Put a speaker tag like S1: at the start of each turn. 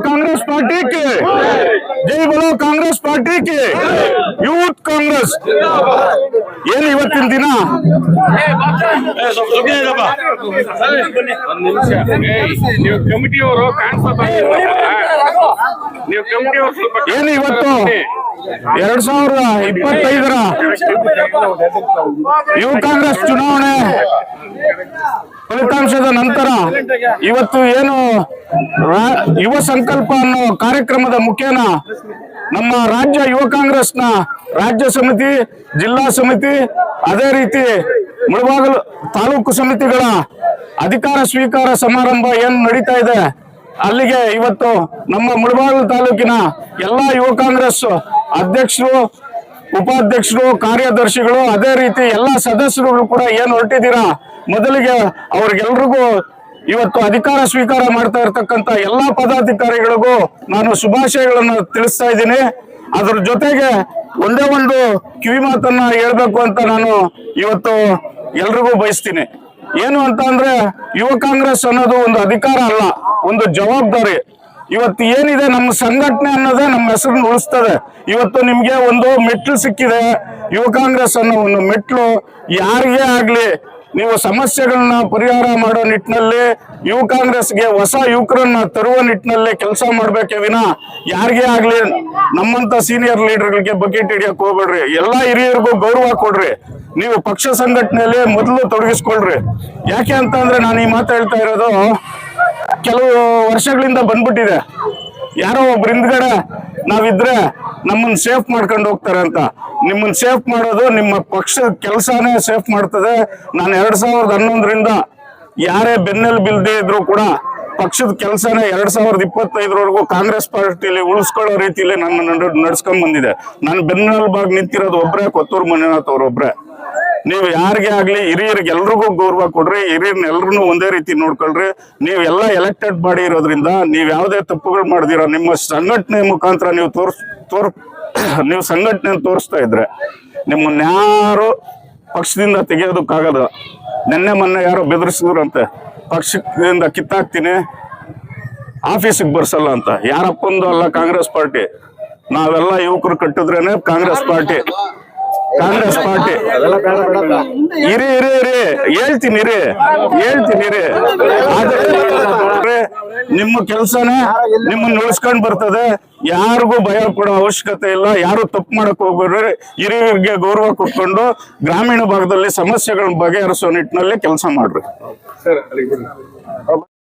S1: Congress party के ಜೈ ಬಲೋ Congress party K youth Congress ಏನ್ ಇವತ್ತಿನ ದಿನ
S2: ಒಂದ್ ನಿಮಿಷ ಏಯ್, ನೀವು ಕಮಿಟಿಯವರು ಕಾಣಿಸ್ತಾ ನೀವು ಕಮಿಟಿಯವರು ಸ್ವಲ್ಪ
S1: ಏನು ಇವತ್ತು ಎರಡ್ ಸಾವಿರದ ಇಪ್ಪತ್ತೈದರ ಯುವ ಕಾಂಗ್ರೆಸ್ ಚುನಾವಣೆ ಫಲಿತಾಂಶದ ನಂತರ ಇವತ್ತು ಏನು ಯುವ ಸಂಕಲ್ಪ ಅನ್ನೋ ಕಾರ್ಯಕ್ರಮದ ಮುಖೇನ ನಮ್ಮ ರಾಜ್ಯ ಯುವ ಕಾಂಗ್ರೆಸ್ನ ರಾಜ್ಯ ಸಮಿತಿ ಜಿಲ್ಲಾ ಸಮಿತಿ ಅದೇ ರೀತಿ ಮುಳಬಾಗಲು ತಾಲೂಕು ಸಮಿತಿಗಳ ಅಧಿಕಾರ ಸ್ವೀಕಾರ ಸಮಾರಂಭ ಏನು ನಡೀತಾ ಇದೆ ಅಲ್ಲಿಗೆ ಇವತ್ತು ನಮ್ಮ ಮುಳಬಾಗಲು ತಾಲೂಕಿನ ಎಲ್ಲಾ ಯುವ ಕಾಂಗ್ರೆಸ್ ಅಧ್ಯಕ್ಷರು ಉಪಾಧ್ಯಕ್ಷರು, ಕಾರ್ಯದರ್ಶಿಗಳು, ಅದೇ ರೀತಿ ಎಲ್ಲ ಸದಸ್ಯರುಗಳು ಕೂಡ ಏನು ಹೊರಟಿದ್ದೀರಾ? ಮೊದಲಿಗೆ ಅವ್ರಿಗೆಲ್ರಿಗೂ ಇವತ್ತು ಅಧಿಕಾರ ಸ್ವೀಕಾರ ಮಾಡ್ತಾ ಇರ್ತಕ್ಕಂಥ ಎಲ್ಲಾ ಪದಾಧಿಕಾರಿಗಳಿಗೂ ನಾನು ಶುಭಾಶಯಗಳನ್ನು ತಿಳಿಸ್ತಾ ಇದ್ದೀನಿ. ಅದ್ರ ಜೊತೆಗೆ ಒಂದೇ ಒಂದು ಕಿವಿ ಮಾತನ್ನ ಹೇಳ್ಬೇಕು ಅಂತ ನಾನು ಇವತ್ತು ಎಲ್ರಿಗೂ ಬಯಸ್ತೀನಿ. ಏನು ಅಂತ ಅಂದ್ರೆ ಯುವ ಕಾಂಗ್ರೆಸ್ ಅನ್ನೋದು ಒಂದು ಅಧಿಕಾರ ಅಲ್ಲ, ಒಂದು ಜವಾಬ್ದಾರಿ. ಇವತ್ತು ಏನಿದೆ ನಮ್ಮ ಸಂಘಟನೆ ಅನ್ನೋದೇ ನಮ್ಮ ಹೆಸರನ್ನು ಉಳಿಸ್ತದೆ. ಇವತ್ತು ನಿಮ್ಗೆ ಒಂದು ಮೆಟ್ಲು ಸಿಕ್ಕಿದೆ. ಯುವ ಕಾಂಗ್ರೆಸ್ ಅನ್ನೋ ಒಂದು ಮೆಟ್ಲು ಯಾರಿಗೇ ಆಗ್ಲಿ, ನೀವು ಸಮಸ್ಯೆಗಳನ್ನ ಪರಿಹಾರ ಮಾಡೋ ನಿಟ್ಟಿನಲ್ಲಿ, ಯುವ ಕಾಂಗ್ರೆಸ್ಗೆ ಹೊಸ ಯುವಕರನ್ನ ತರುವ ನಿಟ್ಟಿನಲ್ಲಿ ಕೆಲಸ ಮಾಡ್ಬೇಕೆ ವಿನ. ಯಾರಿಗೇ ಆಗ್ಲಿ, ನಮ್ಮಂತ ಸೀನಿಯರ್ ಲೀಡರ್ಗಳಿಗೆ ಬಕೆಟ್ ಹಿಡಿಯಕ್ ಹೋಗ್ಬೇಡ್ರಿ. ಎಲ್ಲಾ ಹಿರಿಯರಿಗೂ ಗೌರವ ಕೊಡ್ರಿ. ನೀವು ಪಕ್ಷ ಸಂಘಟನೆಯಲ್ಲಿ ಮೊದಲು ತೊಡಗಿಸ್ಕೊಳ್ರಿ. ಯಾಕೆ ಅಂತ ಅಂದ್ರೆ ನಾನು ಈ ಮಾತು ಹೇಳ್ತಾ ಇರೋದು ಕೆಲವು ವರ್ಷಗಳಿಂದ ಬಂದ್ಬಿಟ್ಟಿದೆ. ಯಾರೋ ಒಬ್ರು ಹಿಂದ್ಗಡೆ ನಾವಿದ್ರೆ ನಮ್ಮನ್ನ ಸೇಫ್ ಮಾಡ್ಕೊಂಡು ಹೋಗ್ತಾರೆ ಅಂತ. ನಿಮ್ಮನ್ನ ಸೇಫ್ ಮಾಡೋದು ನಿಮ್ಮ ಪಕ್ಷದ ಕೆಲಸನೇ ಸೇಫ್ ಮಾಡ್ತದೆ. ನಾನು ಎರಡ್ ಸಾವಿರದ ಹನ್ನೊಂದರಿಂದ ಯಾರೇ ಬೆನ್ನೆಲ್ ಬಿಲ್ದೇ ಇದ್ರು ಕೂಡ ಪಕ್ಷದ ಕೆಲಸನೇ ಎರಡ್ ಸಾವಿರದ ಇಪ್ಪತ್ತೈದರವರೆಗೂ ಕಾಂಗ್ರೆಸ್ ಪಾರ್ಟಿಲಿ ಉಳಿಸ್ಕೊಳ್ಳೋ ರೀತಿಯಲ್ಲಿ ನನ್ನ ನಡ್ ನಡ್ಸ್ಕೊಂಡ್ ಬಂದಿದೆ. ನಾನು ಬೆನ್ನೆಲುಬಾಗಿ ನಿಂತಿರೋದು ಒಬ್ರೇ, ಕೊತ್ತೂರು ಮಂಜುನಾಥ್ ಅವ್ರೊಬ್ರೆ. ನೀವು ಯಾರಿಗೆ ಆಗ್ಲಿ ಹಿರಿಯರಿಗೆ ಎಲ್ರಿಗೂ ಗೌರವ ಕೊಡ್ರಿ ಹಿರಿಯರ್ನ ಎಲ್ರು ಒಂದೇ ರೀತಿ ನೋಡ್ಕೊಳ್ರಿ. ನೀವು ಎಲ್ಲ ಎಲೆಕ್ಟೆಡ್ ಮಾಡಿ ಇರೋದ್ರಿಂದ ನೀವು ಯಾವುದೇ ತಪ್ಪುಗಳು ಮಾಡ್ದೀರ ನಿಮ್ಮ ಸಂಘಟನೆ ಮುಖಾಂತರ ನೀವು ತೋರ್ಸ್ ತೋರ್ ನೀವು ಸಂಘಟನೆ ತೋರಿಸ್ತಾ ಇದ್ರೆ ನಿಮ್ಮನ್ನ ಯಾರು ಪಕ್ಷದಿಂದ ತೆಗೆಯೋದಕ್ಕಾಗದ ನಿನ್ನೆ ಮೊನ್ನೆ ಯಾರೋ ಬೆದರಿಸಿದ್ರಂತೆ ಪಕ್ಷದಿಂದ ಕಿತ್ತಾಕ್ತೀನಿ ಆಫೀಸಿಗೆ ಬರ್ಸಲ್ಲ ಅಂತ. ಯಾರಪ್ಪಂದು ಅಲ್ಲ ಕಾಂಗ್ರೆಸ್ ಪಾರ್ಟಿ. ನಾವೆಲ್ಲ ಯುವಕರು ಕಟ್ಟಿದ್ರೇನೆ ಕಾಂಗ್ರೆಸ್ ಪಾರ್ಟಿ. ಕಾಂಗ್ರೆಸ್ ಪಾರ್ಟಿ ಇರಿ ಇರಿ ಇರಿ. ಹೇಳ್ತೀನಿ ಇರಿ. ಹೇಳ್ತೀನಿ ಇರಿ. ನಿಮ್ಮ ಕೆಲಸನೇ ನಿಮ್ಮನ್ನ ಉಳಿಸ್ಕೊಂಡ್ ಬರ್ತದೆ. ಯಾರಿಗೂ ಭಯ ಕೊಡೋ ಅವಶ್ಯಕತೆ ಇಲ್ಲ. ಯಾರು ತಪ್ಪು ಮಾಡಕ್ ಹೋಗ್ಬೇಡ್ರಿ. ಹಿರಿಯರಿಗೆ ಗೌರವ ಕೊಟ್ಕೊಂಡು ಗ್ರಾಮೀಣ ಭಾಗದಲ್ಲಿ ಸಮಸ್ಯೆಗಳನ್ನ ಬಗೆಹರಿಸೋ ನಿಟ್ಟಿನಲ್ಲಿ ಕೆಲಸ ಮಾಡ್ರಿ.